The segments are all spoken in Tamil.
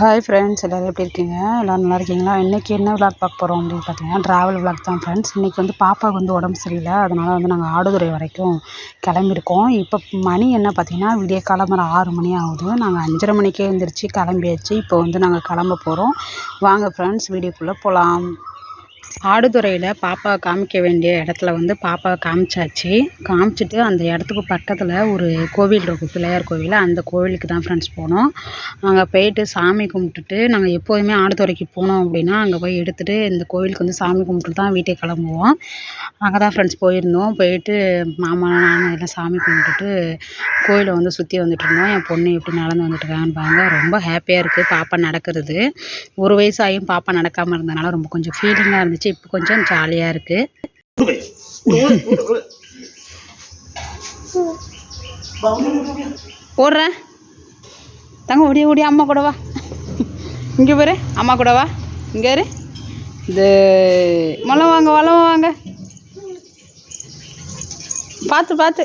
ஹாய் ஃப்ரெண்ட்ஸ் எல்லோரும் எப்படி இருக்கீங்க? எல்லோரும் நல்லா இருக்கீங்களா? இன்றைக்கி என்ன விளாக் பார்க்க போகிறோம் அப்படின்னு பார்த்தீங்கன்னா ட்ராவல் விளாக் தான் ஃப்ரெண்ட்ஸ் இன்றைக்கி வந்து பாப்பாவுக்கு வந்து உடம்பு சரியில்லை. அதனால் வந்து நாங்கள் ஆடுதுறை வரைக்கும் கிளம்பியிருக்கோம். இப்போ மணி என்ன பார்த்தீங்கன்னா விடிய காலம்பர ஆறு மணி ஆகுது. நாங்கள் அஞ்சரை மணிக்கே எழுந்திரிச்சி கிளம்பியாச்சு. இப்போ வந்து நாங்கள் கிளம்ப போகிறோம் வாங்க ஃப்ரெண்ட்ஸ் வீடியோக்குள்ளே போகலாம் ஆடுதுறையில் பாப்பாவை காமிக்க வேண்டிய இடத்துல வந்து பாப்பாவை காமிச்சாச்சு. காமிச்சிட்டு அந்த இடத்துக்கு பக்கத்தில் ஒரு கோவில் இருக்கும் பிள்ளையார் கோவில். அந்த கோவிலுக்கு தான் ஃப்ரெண்ட்ஸ் போனோம். அங்கே போயிட்டு சாமி கும்பிட்டுட்டு நாங்கள் எப்போதுமே ஆடுதுறைக்கு போனோம் அப்படின்னா அங்கே போய் எடுத்துகிட்டு இந்த கோவிலுக்கு வந்து சாமி கும்பிட்டுட்டு தான் வீட்டுக்கு கிளம்புவோம். அங்கே தான் ஃப்ரெண்ட்ஸ் போயிருந்தோம். போயிட்டு மாமா நானும் எல்லாம் சாமி கும்பிட்டுட்டு கோயிலை வந்து சுற்றி வந்துட்டு இருந்தோம். என் பொண்ணு எப்படி நடந்து வந்துட்டுருக்காங்கன்னு பாருங்க. ரொம்ப ஹாப்பியாக இருக்குது பாப்பா நடக்கிறது. ஒரு வயசாகியும் பாப்பா நடக்காமல் இருந்ததுனால ரொம்ப கொஞ்சம் ஃபீலிங்காக இருந்துச்சு. இப்போ கொஞ்சம் ஜாலியாக இருக்குது போடுறேன் தங்க ஓடிய ஓடிய அம்மா கூட வா. இங்கே பாரு அம்மா கூட வா. இங்கே இரு. இது மலம் வாங்க வளம் வாங்க. பார்த்து பார்த்து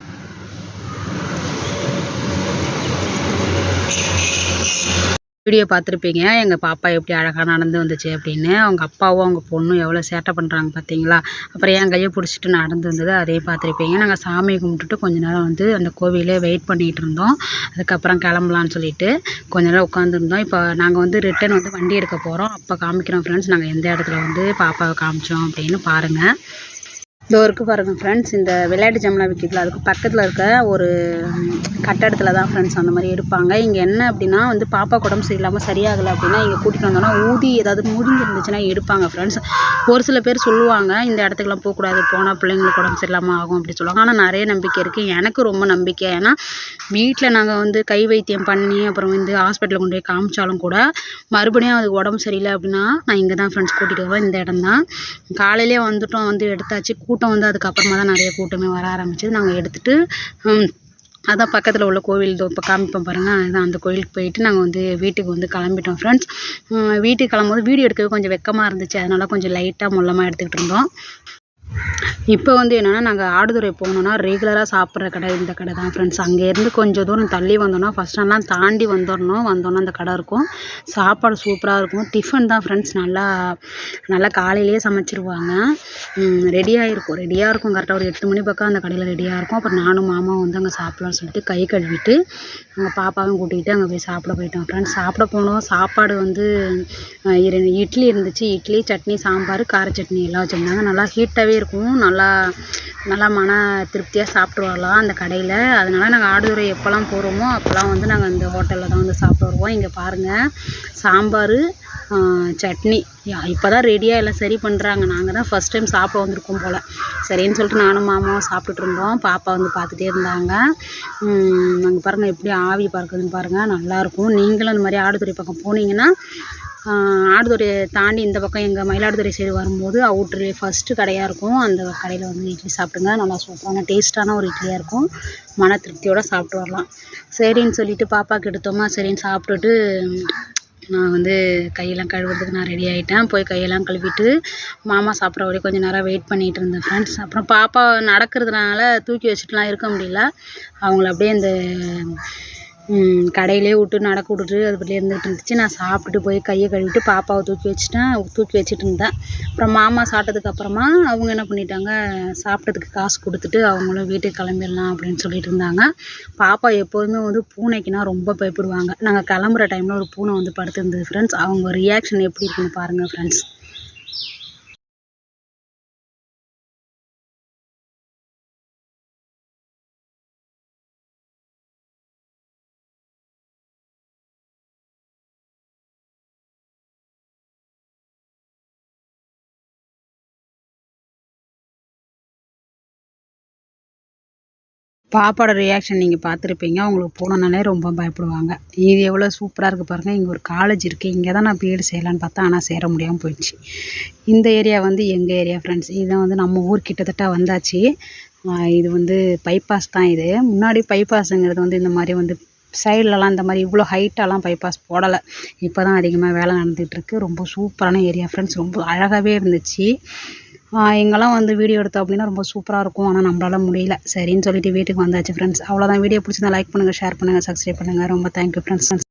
வீடியோ பார்த்துருப்பீங்க. எங்கள் பாப்பா எப்படி அழகாக நடந்து வந்துச்சு அப்படின்னு. அவங்க அப்பாவும் அவங்க பொண்ணும் எவ்வளோ சேட்டை பண்ணுறாங்க பார்த்தீங்களா அப்புறம் என் கையை பிடிச்சிட்டு நடந்து வந்தது அதையும் பார்த்துருப்பீங்க. நாங்கள் சாமி கும்பிட்டுட்டு கொஞ்ச நேரம் வந்து அந்த கோவிலே வெயிட் பண்ணிகிட்டு இருந்தோம். அதுக்கப்புறம் கிளம்பலான்னு சொல்லிட்டு கொஞ்ச நேரம் உட்காந்துருந்தோம் இப்போ நாங்கள் வந்து ரிட்டன் வந்து வண்டி எடுக்க போகிறோம் அப்போ காமிக்கிறோம் ஃப்ரெண்ட்ஸ் நாங்கள் எந்த இடத்துல வந்து பாப்பாவை காமிச்சோம் அப்படின்னு பாருங்கள் இதோ இருக்குது பாருங்கள் ஃப்ரெண்ட்ஸ் இந்த விளையாட்டு ஜாமெலாம் விற்கிதுல அதுக்கு பக்கத்தில் இருக்க ஒரு கட்டடத்தில் தான் ஃப்ரெண்ட்ஸ் அந்த மாதிரி எடுப்பாங்க இங்கே என்ன அப்படின்னா வந்து பாப்பா உடம்பு சரியில்லாமல் சரியாகலை அப்படின்னா இங்கே கூட்டிகிட்டு வந்தோன்னா ஊதி ஏதாவது முடிஞ்சிருந்துச்சுன்னா எடுப்பாங்க ஃப்ரெண்ட்ஸ் ஒரு சில பேர் சொல்லுவாங்க இந்த இடத்துக்குலாம் போகக்கூடாது போனால் பிள்ளைங்களுக்கு உடம்பு சரியில்லாமல் ஆகும் அப்படி சொல்லுவாங்க. ஆனால் நிறைய நம்பிக்கை இருக்குது எனக்கு ரொம்ப நம்பிக்கை. ஏன்னா வீட்டில் நாங்கள் வந்து கை வைத்தியம் பண்ணி அப்புறம் வந்து ஹாஸ்பிட்டலில் கொண்டு போய் காமிச்சாலும் கூட மறுபடியும் அதுக்கு உடம்பு சரியில்லை அப்படின்னா நான் இங்கே தான் ஃப்ரெண்ட்ஸ் கூட்டிகிட்டு வருவேன். இந்த இடம் தான் காலையிலே வந்துட்டோம் வந்து எடுத்தாச்சு கூட்டம் வந்து அதுக்கப்புறமா தான் நிறைய கூட்டமே வர ஆரம்பிச்சது. நாங்கள் எடுத்துகிட்டு அதான் பக்கத்தில் உள்ள கோவில் இதோ இப்போ காமிப்போம் பாருங்கள் அதுதான் அந்த கோயிலுக்கு போயிட்டு நாங்கள் வந்து வீட்டுக்கு வந்து கிளம்பிட்டோம் ஃப்ரெண்ட்ஸ் வீட்டுக்கு கிளம்பும்போது வீடியோ எடுக்கவே கொஞ்சம் வெக்கமாக இருந்துச்சு. அதனால் கொஞ்சம் லைட்டாக முள்ளமாக எடுத்துக்கிட்டு இருந்தோம். இப்போ வந்து என்னென்னா நாங்கள் ஆடுதுறை போகணுன்னா ரெகுலராக சாப்பிட்ற கடை இந்த கடை தான் ஃப்ரெண்ட்ஸ் அங்கேருந்து கொஞ்சம் தூரம் தள்ளி வந்தோன்னா ஃபஸ்ட் எல்லாம் தாண்டி வந்துடணும். வந்தோன்னா அந்த கடை இருக்கும். சாப்பாடு சூப்பராக இருக்கும். டிஃபன் தான் ஃப்ரெண்ட்ஸ் நல்லா நல்லா காலையிலேயே சமைச்சிருவாங்க. ரெடியாக இருக்கும் ரெடியாக இருக்கும். கரெக்டாக ஒரு எட்டு மணி பக்கம் அந்த கடையில் ரெடியாக இருக்கும். அப்புறம் நானும் மாமாவும் வந்து அங்கே சாப்பிட்லாம்னு சொல்லிட்டு கை கழுவிட்டு அங்கே பாப்பாவும் கூட்டிகிட்டு அங்கே போய் சாப்பிட போயிட்டோம். ஃப்ரெண்ட்ஸ் சாப்பிட போனோம். சாப்பாடு வந்து இட்லி இருந்துச்சு. இட்லி சட்னி சாம்பார் கார சட்னி எல்லாம் வச்சுருந்தாங்க. நல்லா ஹீட்டாகவே இருக்கும். நல்லா நல்லா மன திருப்தியாக சாப்பிட்டு வரலாம் அந்த கடையில். அதனால் நாங்கள் ஆடுதுறை எப்போல்லாம் போகிறோமோ அப்போல்லாம் வந்து நாங்கள் அந்த ஹோட்டலில் தான் வந்து சாப்பிட்டு வருவோம். இங்கே பாருங்கள் சாம்பார் சட்னி. இப்போ தான் ரெடியாக எல்லாம் சரி பண்ணுறாங்க நாங்கள் தான் ஃபஸ்ட் டைம் சாப்பிட வந்திருக்கோம் போல். சரின்னு சொல்லிட்டு நானும் மாமாவும் சாப்பிட்டுட்டு இருந்தோம். பாப்பா வந்து பார்த்துட்டே இருந்தாங்க. நாங்கள் பாருங்கள் எப்படி ஆவி பறக்குதுன்னு பாருங்கள் நல்லாயிருக்கும் நீங்களும் அந்த மாதிரி ஆடுதுறை பக்கம் போனீங்கன்னா ஆடுதுறையை தாண்டி இந்த பக்கம் எங்கள் மயிலாடுதுறை சைடு வரும்போது அவுட்ரு ஃபஸ்ட்டு கடையாக இருக்கும். அந்த கடையில் வந்து இட்லி சாப்பிடுங்க. நல்லா சூப்பரான டேஸ்ட்டான ஒரு இட்லியாக இருக்கும். மன திருப்தியோடு சாப்பிட்டு வரலாம். சரின்னு சொல்லிவிட்டு பாப்பாவுக்கு எடுத்தோமா சரின்னு சாப்பிட்டுட்டு நான் வந்து கையெல்லாம் கழுவுறதுக்கு நான் ரெடி ஆகிட்டேன் போய் கையெல்லாம் கழுவிட்டு மாமா சாப்பிட்ற வரையும் கொஞ்சம் நேரம் வெயிட் பண்ணிகிட்டு இருந்தேன் ஃப்ரெண்ட்ஸ் அப்புறம் பாப்பா நடக்கிறதுனால தூக்கி வச்சுட்டுலாம் இருக்க முடியல. அவங்கள அப்படியே இந்த கடையிலே விட்டு நடக்க விட்டுட்டு அது பாட்டுலே இருந்துகிட்டு இருந்துச்சு. நான் சாப்பிட்டுட்டு போய் கையை கழுவிட்டு பாப்பாவை தூக்கி வச்சுட்டேன். தூக்கி வச்சுட்டு இருந்தேன். அப்புறம் மாமா சாப்பிட்டதுக்கு அப்புறமா அவங்க என்ன பண்ணிட்டாங்க சாப்பிட்டதுக்கு காசு கொடுத்துட்டு அவங்களும் வீட்டுக்கு கிளம்பிடலாம் அப்படின்னு சொல்லிட்டு இருந்தாங்க. பாப்பா எப்போதுமே வந்து பூனைக்குன்னா ரொம்ப பயப்படுவாங்க. நாங்கள் கிளம்புற டைமில் ஒரு பூனை வந்து படுத்திருந்தது ஃப்ரெண்ட்ஸ் அவங்க ரியாக்ஷன் எப்படி இருக்குன்னு பாருங்கள் ஃப்ரெண்ட்ஸ் பாப்பாவோட ரியாக்ஷன் நீங்கள் பார்த்துருப்பீங்க. அவங்களுக்கு போனோன்னாலே ரொம்ப பயப்படுவாங்க. இது எவ்வளோ சூப்பராக இருக்குது பாருங்கள் இங்கே ஒரு காலேஜ் இருக்குது இங்கே தான் நான் பிஎட் செய்யலான்னு பார்த்தா ஆனால் சேர முடியாமல் போயிடுச்சு. இந்த ஏரியா வந்து எங்கள் ஏரியா ஃப்ரெண்ட்ஸ் இதுதான் வந்து நம்ம ஊர் கிட்டத்தட்ட வந்தாச்சு. இது வந்து பைபாஸ் தான் இது. முன்னாடி பைபாஸுங்கிறது வந்து இந்த மாதிரி வந்து சைட்லலாம் இந்த மாதிரி இவ்வளோ ஹைட்டாலாம் பைபாஸ் போடலை. இப்போ தான் அதிகமாக வேலை நடந்துகிட்ருக்கு ரொம்ப சூப்பரான ஏரியா ஃப்ரெண்ட்ஸ் ரொம்ப அழகாகவே இருந்துச்சு. எங்கெல்லாம் வந்து வீடியோ எடுத்தோம் அப்படின்னா ரொம்ப சூப்பராக இருக்கும். ஆனால் நம்மளால் முடியல. சரின்னு சொல்லிட்டு வீட்டுக்கு வந்தாச்சு ஃப்ரெண்ட்ஸ் அவ்வளோதான் வீடியோ பிடிச்சிருந்தா லைக் பண்ணுங்கள் ஷேர் பண்ணுங்கள் சப்ஸ்கிரைப் பண்ணுங்கள் ரொம்ப தேங்க்யூ ஃப்ரெண்ட்ஸ்